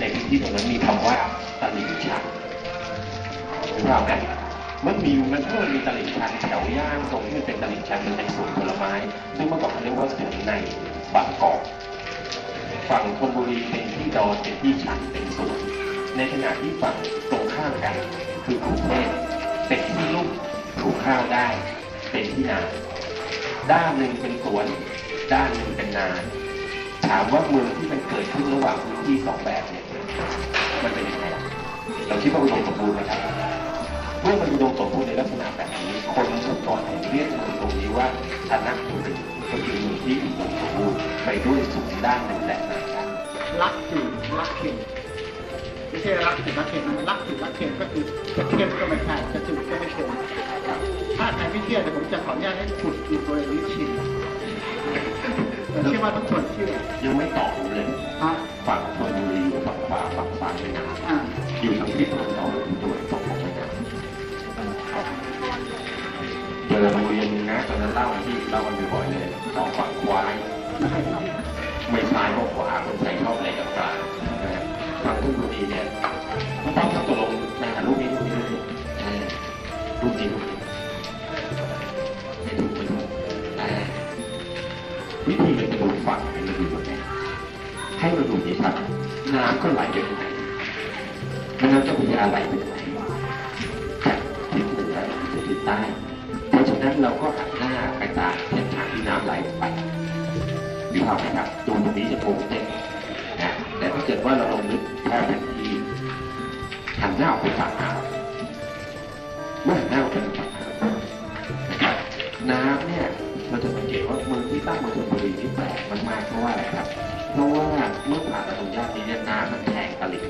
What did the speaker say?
ในพื้นที่ตรงนั้นมีคำว่าตลิ่งชันหรือเปล่ากันมันมีมันเมื่อมันมีตลิ่งชันแถวย่างตรงที่มันเป็นตลิ่งชันมันเป็นสวนผลไม้ ซึ่งเมื่อก่อนเขาเรียกว่าสวนในบางกอกฝั่งธนบุรีเป็นที่ดอนเป็นที่ชันเป็นสวนในขณะที่ฝั่งตรงข้ามกัน คือกรุงเทพเป็นที่ลุ่มปลูกข้าวได้ เป็นที่นาด้านหนึ่งเป็นสวน ด้านหนึ่งเป็นนา ถามว่าเมืองที่มัน ดขึ้นระหว่างพื้นที่สองแบบเนี่ยมันเป็นยังไงเราคิดว่าอุดมสมบูรณ์ไหมครับเมื่อมันอุดมสมบูรณ์ในลักษณะแบบนี้ คนเมื่อก่อนเนี่ยเรียกเมืองตรงนี้ว่าชนะบุรีก็คือเมืองที่อุดมสมบูรณ์ไปด้วยสูงด้านหนึ่งและนาด้านหนึ่งรักจืดรักเค็มไม่ใช่รักจืดรักเค็มนะรักจืดรักเค็มก็คือจะเค็มก็ไม่ใช่จะจืดก็ไม่เค็มถ้าใครไม่เชื่อเดี๋ยวผมจะขออนุญาตให้ขุดดูตัวนี้ชิม เชื่อว่าทุกคนเชื่อยังไม่ตอบผมเลยอะฝั่งธนบุรีอยู่ฝั่งขวาฝั่งซ้ายแม่น้ำอะอยู่ทางทิศตะวันออกถึงตะวันตกของแม่น้ำเจอโรงเรียนนึงนะตอนนั้นเล่าที่เล่ากันบ่อยๆเลยสองฝั่งควายไม่ซ้ายก็ขวาคนไทยชอบอะไรกับกลางนะฮะฝั่งธนบุรีเนี่ย ให้เราดูที่ชัดน้ำก็ไหลไปไหนแม่น้ำเจ้าพระยาไหลไปไหนจากทิศเหนือไปทิศใต้ เพราะฉะนั้นเราก็หันหน้าไปตามเส้นทางที่น้ำไหลไปมีภาพไหมครับดูตรงนี้จะโกงเต็มนะแต่ถ้าเกิดว่าเราลงนึกแค่แผนที่หันหน้าออกไปฝั่งอ่าวเมื่อหันหน้าออกไปฝั่งอ่าวน้ำเนี่ยเราจะสังเกตว่าเมืองที่ตั้งเมืองชลบุรีที่แปลกมากๆเพราะว่าอะไรครับ เพราะว่าเมื่อผ่านปรงย่านนี้เนี่ยน้ำมันแทงตลิ่ง